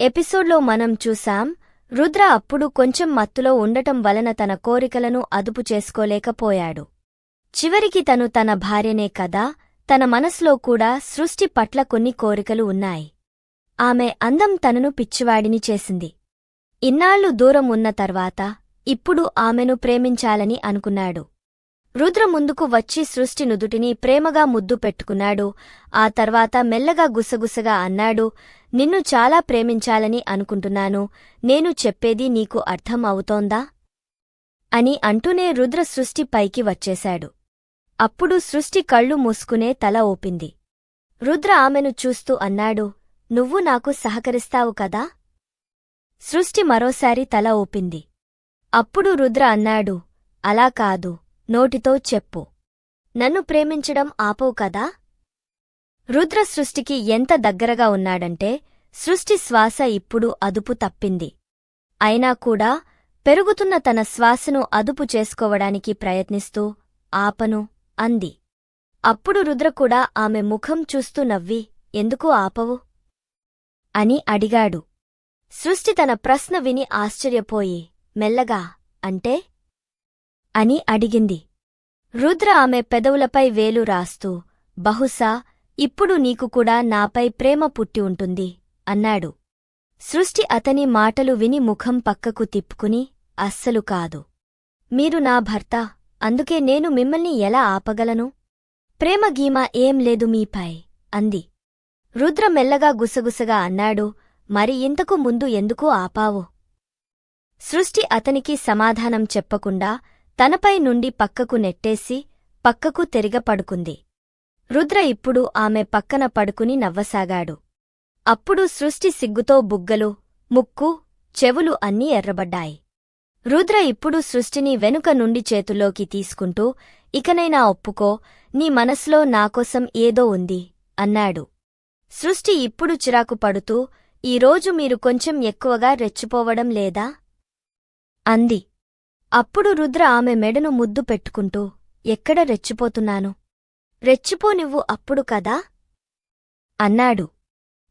ఎపిసోడ్లో మనం చూశాం రుద్ర అప్పుడు కొంచెం మత్తులో ఉండటం వలన తన కోరికలను అదుపు చేసుకోలేకపోయాడు. చివరికి తను తన భార్యనే కదా తన మనసులో కూడా సృష్టి పట్ల కొన్ని కోరికలు ఉన్నాయి. ఆమె అందం తనను పిచ్చివాడిని చేసింది. ఇన్నాళ్ళు దూరం ఉన్న తర్వాత ఇప్పుడు ఆమెను ప్రేమించాలని అనుకున్నాడు. రుద్ర ముందుకు వచ్చి సృష్టి నుదుటిని ప్రేమగా ముద్దు పెట్టుకున్నాడు. ఆ తర్వాత మెల్లగా గుసగుసగా అన్నాడు నిన్ను చాలా ప్రేమించాలని అనుకుంటున్నాను. నేను చెప్పేది నీకు అర్థం అవుతోందా అని అంటూనే రుద్ర సృష్టి పైకి వచ్చేశాడు. అప్పుడు సృష్టి కళ్ళు మూసుకునే తల ఊపింది. రుద్ర ఆమెను చూస్తూ అన్నాడు నువ్వు నాకు సహకరిస్తావు కదా సృష్టి మరోసారి తల ఊపింది. అప్పుడు రుద్ర అన్నాడు అలా కాదు. నోటితో చెప్పు. నన్ను ప్రేమించడం ఆపవు కదా? రుద్ర సృష్టికి ఎంత దగ్గరగా ఉన్నాడంటే సృష్టి శ్వాస ఇప్పుడు అదుపు తప్పింది. అయినా కూడా పెరుగుతున్న తన శ్వాసను అదుపు చేసుకోవడానికి ప్రయత్నిస్తూ ఆపను అంది. అప్పుడు రుద్ర కూడా ఆమె ముఖం చూస్తూ నవ్వి ఎందుకు ఆపవు అని అడిగాడు. సృష్టి తన ప్రశ్న విని ఆశ్చర్యపోయి మెల్లగా అంటే? అని అడిగింది. రుద్ర ఆమె పెదవులపై వేలు రాస్తూ బహుశా ఇప్పుడు నీకు కూడా నాపై ప్రేమ పుట్టి ఉంటుంది అన్నాడు. సృష్టి అతని మాటలు విని ముఖం పక్కకు తిప్పుకుని అస్సలు కాదు. మీరు నా భర్త అందుకే నేను మిమ్మల్ని ఎలా ఆపగలను? ప్రేమ గీమా ఏం లేదు మీపై అంది. రుద్ర మెల్లగా గుసగుసగా అన్నాడు మరి ఇంతకు ముందు ఎందుకు ఆపావు? సృష్టి అతనికి సమాధానం చెప్పకుండా తనపై నుండి పక్కకు నెట్టేసి పక్కకు తెరిగపడుకుంది. రుద్ర ఇప్పుడు ఆమె పక్కన పడుకుని నవ్వసాగాడు. అప్పుడు సృష్టి సిగ్గుతో బుగ్గలు ముక్కు చెవులు అన్నీ ఎర్రబడ్డాయి. రుద్ర ఇప్పుడు సృష్టిని వెనుక నుండి చేతుల్లోకి తీసుకుంటూ ఇకనైనా ఒప్పుకో నీ మనసులో నాకోసం ఏదో ఉంది అన్నాడు. సృష్టి ఇప్పుడు చిరాకు పడుతూ ఈరోజు మీరు కొంచెం ఎక్కువగా రెచ్చిపోవడం లేదా? అంది. అప్పుడు రుద్ర ఆమె మెడను ముద్దు పెట్టుకుంటూ ఎక్కడ రెచ్చిపోతున్నాను? రెచ్చిపో నువ్వు అప్పుడు కదా? అన్నాడు.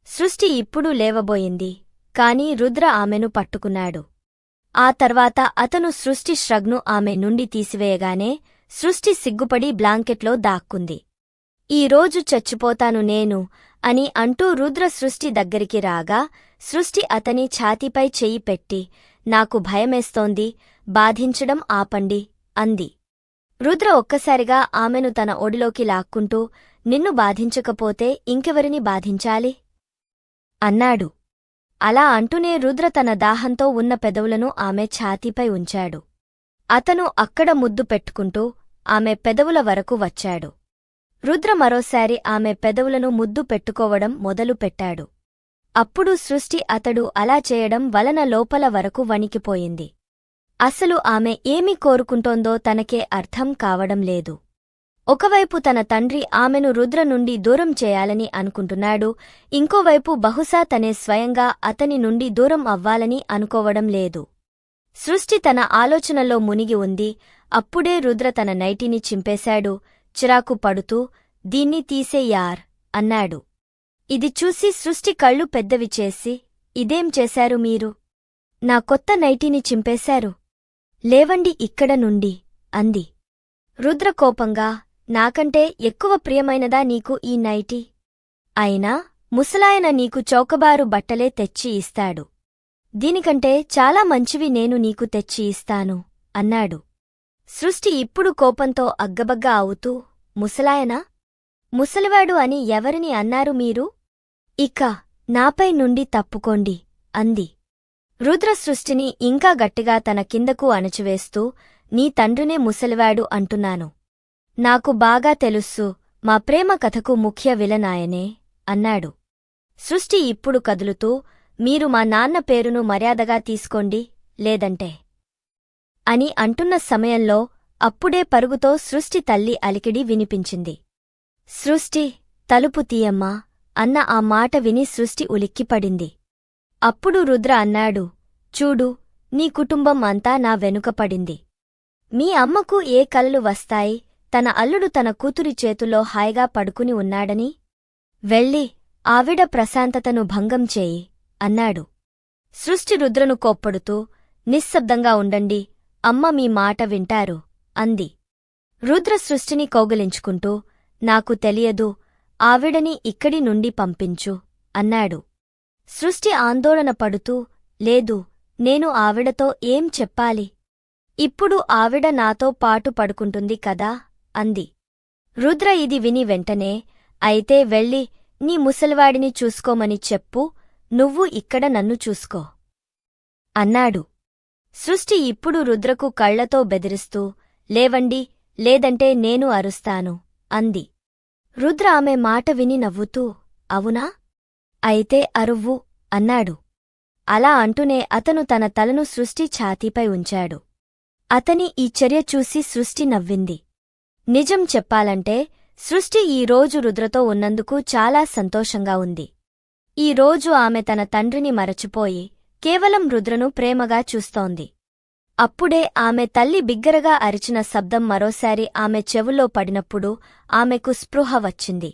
సృష్టి ఇప్పుడు లేవబోయింది కాని రుద్ర ఆమెను పట్టుకున్నాడు. ఆ తర్వాత అతను సృష్టి శ్రగ్ను ఆమె నుండి తీసివేయగానే సృష్టి సిగ్గుపడి బ్లాంకెట్లో దాక్కుంది. ఈరోజు చచ్చిపోతాను నేను అని అంటూ రుద్ర సృష్టి దగ్గరికి రాగా సృష్టి అతని ఛాతీపై చెయ్యి పెట్టి నాకు భయమేస్తోంది బాధించడం ఆపండి అంది. రుద్ర ఒక్కసారిగా ఆమెను తన ఒడిలోకి లాక్కుంటూ నిన్ను బాధించకపోతే ఇంకెవరిని బాధించాలి? అన్నాడు. అలా అంటూనే రుద్ర తన దాహంతో ఉన్న పెదవులను ఆమె ఛాతీపై ఉంచాడు. అతను అక్కడ ముద్దు పెట్టుకుంటూ ఆమె పెదవుల వరకు వచ్చాడు. రుద్ర మరోసారి ఆమె పెదవులను ముద్దు పెట్టుకోవడం మొదలుపెట్టాడు అప్పుడు సృష్టి అతడు అలా చేయడం వలన లోపల వరకు వణికిపోయింది. అసలు ఆమె ఏమి కోరుకుంటోందో తనకే అర్థం కావడం లేదు. ఒకవైపు తన తండ్రి ఆమెను రుద్ర నుండి దూరం చేయాలని అనుకుంటున్నాడు ఇంకోవైపు బహుశా తనే స్వయంగా అతని నుండి దూరం అవ్వాలని అనుకోవడం లేదు. సృష్టి తన ఆలోచనలో మునిగి ఉంది అప్పుడే రుద్ర తన నైటిని చింపేశాడు చిరాకు పడుతూ దీన్ని తీసే యార్ అన్నాడు. ఇది చూసి సృష్టి కళ్ళు పెద్దవి చేసి ఇదేం చేశారు మీరు? నా కొత్త నైటిని చింపేశారు? లేవండి ఇక్కడ నుండి అంది. రుద్రకోపంగా నాకంటే ఎక్కువ ప్రియమైనదా నీకు ఈ నైటి? అయినా ముసలాయన నీకు చౌకబారు బట్టలే తెచ్చి ఇస్తాడు. దీనికంటే చాలా మంచివి నేను నీకు తెచ్చి ఇస్తాను అన్నాడు. సృష్టి ఇప్పుడు కోపంతో అగ్గబగ్గ అవుతూ ముసలాయనా ముసలివాడు అని ఎవరిని అన్నారు మీరు? ఇక నాపై నుండి తప్పుకోండి అంది. రుద్ర సృష్టిని ఇంకా గట్టిగా తన కిందకు అణచివేస్తూ నీ తండ్రినే ముసలివాడు అంటున్నాను. నాకు బాగా తెలుస్సు మా ప్రేమ కథకు ముఖ్య విలనాయనే అన్నాడు. సృష్టి ఇప్పుడు కదులుతూ మీరు మా నాన్న పేరును మర్యాదగా తీసుకోండి లేదంటే అని అంటున్న సమయంలో అప్పుడే పరుగుతో సృష్టి తల్లి అలికిడి వినిపించింది. సృష్టి తలుపు తీయమ్మా అన్న ఆ మాట విని సృష్టి ఉలిక్కిపడింది. అప్పుడు రుద్ర అన్నాడు చూడు నీ కుటుంబం అంతా నా వెనుక పడింది. మీ అమ్మకు ఏ కలలు వస్తాయి? తన అల్లుడు తన కూతురి చేతుల్లో హాయిగా పడుకుని ఉన్నాడని? వెళ్ళి ఆవిడ ప్రశాంతతను భంగం చేయి అన్నాడు. సృష్టి రుద్రను కోప్పడుతూ నిశ్శబ్దంగా ఉండండి అమ్మ మీ మాట వింటారు అంది. రుద్ర సృష్టిని కౌగలించుకుంటూ నాకు తెలియదు ఆవిడని ఇక్కడి నుండి పంపించు అన్నాడు. సృష్టి ఆందోళన పడుతూ లేదు నేను ఆవిడతో ఏం చెప్పాలి? ఇప్పుడు ఆవిడ నాతో పాటు పడుకుంటుంది కదా? అంది. రుద్ర ఇది విని వెంటనే అయితే వెళ్ళి నీ ముసలివాడిని చూసుకోమని చెప్పు నువ్వు ఇక్కడ నన్ను చూసుకో. అన్నాడు. సృష్టి ఇప్పుడు రుద్రకు కళ్ళతో బెదిరిస్తూ లేవండి లేదంటే నేను అరుస్తాను అంది. రుద్ర ఆమె మాట విని నవ్వుతూ అవునా? అయితే అరువ్వు అన్నాడు. అలా అంటూనే అతను తన తలను సృష్టి ఛాతీపై ఉంచాడు. అతని ఈ చర్య చూసి సృష్టి నవ్వింది. నిజం చెప్పాలంటే సృష్టి ఈ రోజు రుద్రతో ఉన్నందుకు చాలా సంతోషంగా ఉంది. ఈ రోజు ఆమె తన తండ్రిని మరచిపోయి కేవలం రుద్రను ప్రేమగా చూస్తోంది. అప్పుడే ఆమె తల్లి బిగ్గరగా అరిచిన శబ్దం మరోసారి ఆమె చెవుల్లో పడినప్పుడు ఆమెకు స్పృహ వచ్చింది.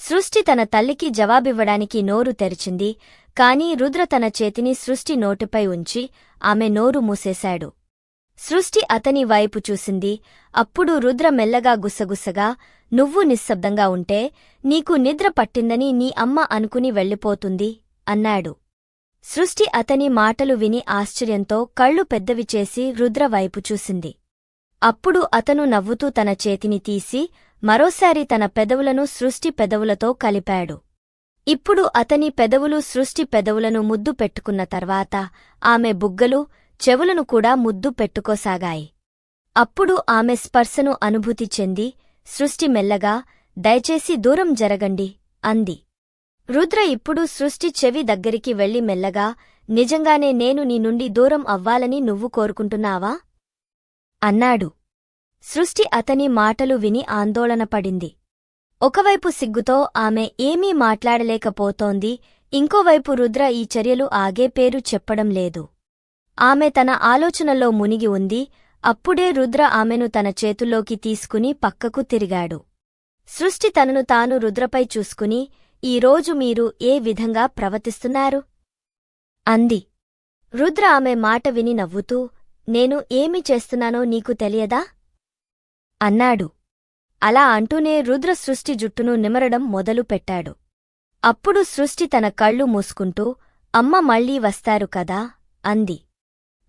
సృష్టి తన తల్లికి జవాబివ్వడానికి నోరు తెరిచింది కాని రుద్ర తన చేతిని సృష్టి నోటిపై ఉంచి ఆమె నోరు మూసేశాడు. సృష్టి అతని వైపు చూసింది అప్పుడు రుద్ర మెల్లగా గుసగుసగా నువ్వు నిశ్శబ్దంగా ఉంటే నీకు నిద్ర పట్టిందని నీ అమ్మ అనుకుని వెళ్ళిపోతుంది అన్నాడు. సృష్టి అతని మాటలు విని ఆశ్చర్యంతో కళ్ళు పెద్దవి చేసి రుద్ర వైపు చూసింది. అప్పుడు అతను నవ్వుతూ తన చేతిని తీసి మరోసారి తన పెదవులను సృష్టి పెదవులతో కలిపాడు. ఇప్పుడు అతని పెదవులు సృష్టి పెదవులను ముద్దు పెట్టుకున్న తర్వాత ఆమె బుగ్గలు చెవులను కూడా ముద్దు పెట్టుకోసాగాయి. అప్పుడు ఆమె స్పర్శను అనుభూతి చెంది సృష్టి మెల్లగా దయచేసి దూరం జరగండి అంది. రుద్ర ఇప్పుడు సృష్టి చెవి దగ్గరికి వెళ్ళి మెల్లగా నిజంగానే నేను నీ నుండి దూరం అవ్వాలని నువ్వు కోరుకుంటున్నావా? అన్నాడు. సృష్టి అతని మాటలు విని ఆందోళనపడింది ఒకవైపు సిగ్గుతో ఆమె ఏమీ మాట్లాడలేకపోతోంది ఇంకోవైపు రుద్ర ఈ చర్యలు ఆగే పేరు చెప్పడం లేదు. ఆమె తన ఆలోచనలో మునిగి ఉంది అప్పుడే రుద్ర ఆమెను తన చేతుల్లోకి తీసుకుని పక్కకు తిరిగాడు. సృష్టి తనను తాను రుద్రపై చూసుకుని ఈరోజు మీరు ఏ విధంగా ప్రవర్తిస్తున్నారు? అంది. రుద్ర ఆమె మాట విని నవ్వుతూ నేను ఏమి చేస్తున్నానో నీకు తెలియదా? అన్నాడు. అలా అంటూనే రుద్ర సృష్టి జుట్టును నిమరడం మొదలుపెట్టాడు అప్పుడు సృష్టి తన కళ్ళు మూసుకుంటూ అమ్మ మళ్ళీ వస్తారు కదా? అంది.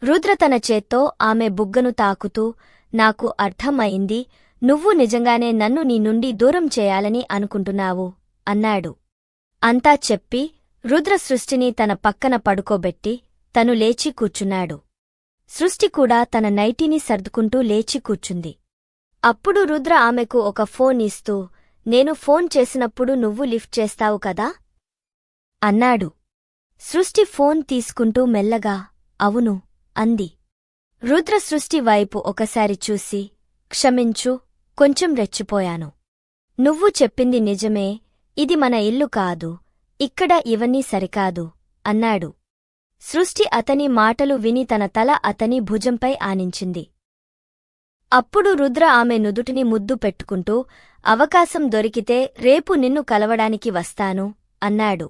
రుద్ర తన చేత్తో ఆమె బుగ్గను తాకుతూ నాకు అర్థమైంది నువ్వు నిజంగానే నన్ను నీ నుండి దూరం చేయాలని అనుకుంటున్నావు అన్నాడు. అంతా చెప్పి రుద్ర సృష్టిని తన పక్కన పడుకోబెట్టి తను లేచి కూర్చున్నాడు. సృష్టి కూడా తన నైటీని సర్దుకుంటూ లేచి కూర్చుంది. అప్పుడు రుద్ర ఆమెకు ఒక ఫోన్ ఇస్తూ నేను ఫోన్ చేసినప్పుడు నువ్వు లిఫ్ట్ చేస్తావు కదా? అన్నాడు. సృష్టి ఫోన్ తీసుకుంటూ మెల్లగా అవును అంది. రుద్ర సృష్టి వైపు ఒకసారి చూసి క్షమించు కొంచెం రెచ్చిపోయాను. నువ్వు చెప్పింది నిజమే ఇది మన ఇల్లు కాదు ఇక్కడ ఇవన్నీ సరికాదు అన్నాడు. సృష్టి అతని మాటలు విని తన తల అతని భుజంపై ఆనించింది. అప్పుడు రుద్ర ఆమె నుదుటిని ముద్దు పెట్టుకుంటూ అవకాశం దొరికితే రేపు నిన్ను కలవడానికి వస్తాను అన్నాడు.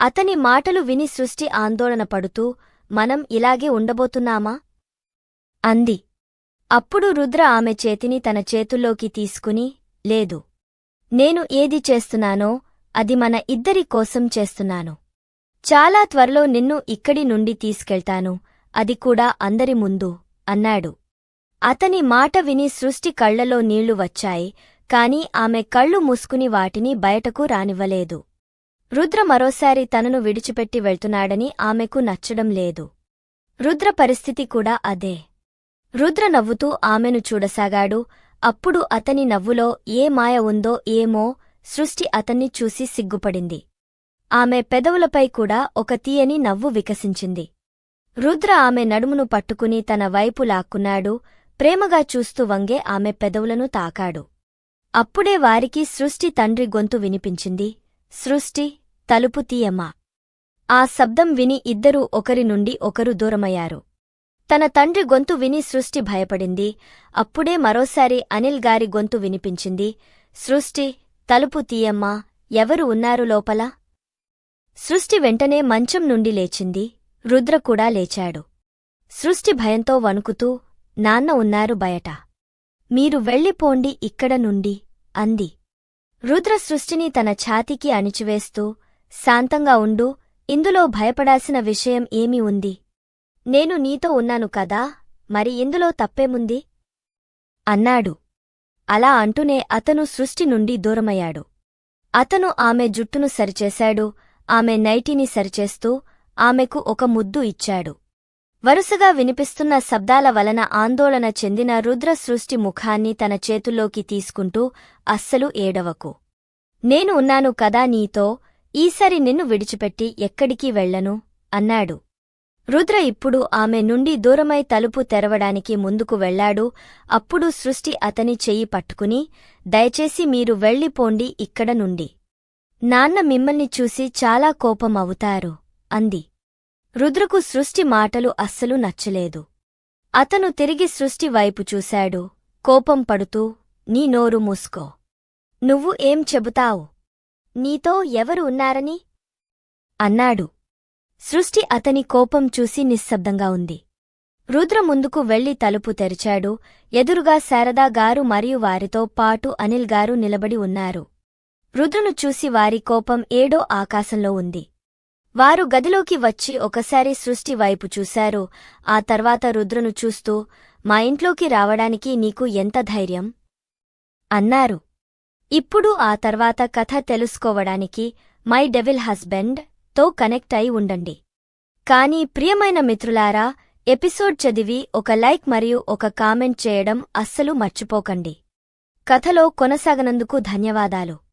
అతని మాటలు విని సృష్టి ఆందోళన పడుతూ మనం ఇలాగే ఉండబోతున్నామా? అంది. అప్పుడు రుద్ర ఆమె చేతిని తన చేతుల్లోకి తీసుకుని లేదు. నేను ఏది చేస్తున్నానో అది మన ఇద్దరి కోసం చేస్తున్నాను. చాలా త్వరలో నిన్ను ఇక్కడి నుండి తీసుకెళ్తాను అది కూడా అందరి ముందు అన్నాడు. అతని మాట విని సృష్టి కళ్ళలో నీళ్ళు వచ్చాయి కాని ఆమె కళ్ళు మూసుకుని వాటిని బయటకు రానివ్వలేదు. రుద్ర మరోసారి తనను విడిచిపెట్టి వెళ్తున్నాడని ఆమెకు నచ్చడం లేదు. రుద్ర పరిస్థితి కూడా అదే. రుద్ర నవ్వుతూ ఆమెను చూడసాగాడు అప్పుడు అతని నవ్వులో ఏ మాయ ఉందో ఏమో సృష్టి అతన్ని చూసి సిగ్గుపడింది. ఆమె పెదవులపై కూడా ఒక తీయని నవ్వు వికసించింది. రుద్ర ఆమె నడుమును పట్టుకుని తన వైపు లాక్కున్నాడు ప్రేమగా చూస్తూ వంగే ఆమె పెదవులను తాకాడు. అప్పుడే వారికి సృష్టి తండ్రి గొంతు వినిపించింది. సృష్టి తలుపు తీయమ్మా. ఆ శబ్దం విని ఇద్దరూ ఒకరి నుండి ఒకరు దూరమయ్యారు. తన తండ్రి గొంతు విని సృష్టి భయపడింది. అప్పుడే మరోసారి అనిల్ గారి గొంతు వినిపించింది. సృష్టి తలుపు తీయమ్మా ఎవరు ఉన్నారు లోపల? సృష్టి వెంటనే మంచం నుండి లేచింది. రుద్ర కూడా లేచాడు. సృష్టి భయంతో వణుకుతూ నాన్న ఉన్నారు బయట. మీరు వెళ్ళిపోండి ఇక్కడ నుండి అంది. రుద్ర సృష్టిని తన ఛాతీకి అణిచివేస్తూ శాంతంగా ఉండు ఇందులో భయపడాల్సిన విషయం ఏమి ఉంది. నేను నీతో ఉన్నాను కదా మరి ఇందులో తప్పేముంది? అన్నాడు. అలా అంటూనే అతను సృష్టి నుండి దూరమయ్యాడు. అతను ఆమె జుట్టును సరిచేశాడు ఆమె నైటీని సరిచేస్తూ ఆమెకు ఒక ముద్దు ఇచ్చాడు. వరుసగా వినిపిస్తున్న శబ్దాల వలన ఆందోళన చెందిన రుద్ర సృష్టి ముఖాన్ని తన చేతుల్లోకి తీసుకుంటూ అస్సలు ఏడవకు. నేను ఉన్నాను కదా నీతో ఈసారి నిన్ను విడిచిపెట్టి ఎక్కడికి వెళ్ళను? అన్నాడు. రుద్ర ఇప్పుడు ఆమె నుండి దూరమై తలుపు తెరవడానికి ముందుకు వెళ్ళాడు అప్పుడు సృష్టి అతని చెయ్యి పట్టుకుని దయచేసి మీరు వెళ్ళిపోండి ఇక్కడ నుండి. నాన్న మిమ్మల్ని చూసి చాలా కోపం అవుతారు అంది. రుద్రకు సృష్టి మాటలు అస్సలు నచ్చలేదు. అతను తిరిగి సృష్టి వైపు చూశాడు. కోపం పడుతూ నీ నోరు మూసుకో. నువ్వు ఏం చెబుతావు? నీతో ఎవరు ఉన్నారని? అన్నాడు. సృష్టి అతని కోపం చూసి నిశ్శబ్దంగా ఉంది. రుద్ర ముందుకు వెళ్ళి తలుపు తెరిచాడు. ఎదురుగా శారదా గారు మరియు వారితో పాటు అనిల్ గారు నిలబడి ఉన్నారు. రుద్రను చూసి వారి కోపం ఏడో ఆకాశంలో ఉంది. వారు గదిలోకి వచ్చి ఒకసారి సృష్టి వైపు చూశారు. ఆ తర్వాత రుద్రను చూస్తూ మా ఇంట్లోకి రావడానికి నీకు ఎంత ధైర్యం అన్నారు. ఇప్పుడు ఆ తర్వాత కథ తెలుసుకోవడానికి మై డెవిల్ హస్బెండ్తో కనెక్ట్ అయి ఉండండి. కానీ ప్రియమైన మిత్రులారా ఎపిసోడ్ చదివి ఒక లైక్ మరియు ఒక కామెంట్ చేయడం అస్సలు మర్చిపోకండి. కథలో కొనసాగనందుకు ధన్యవాదాలు.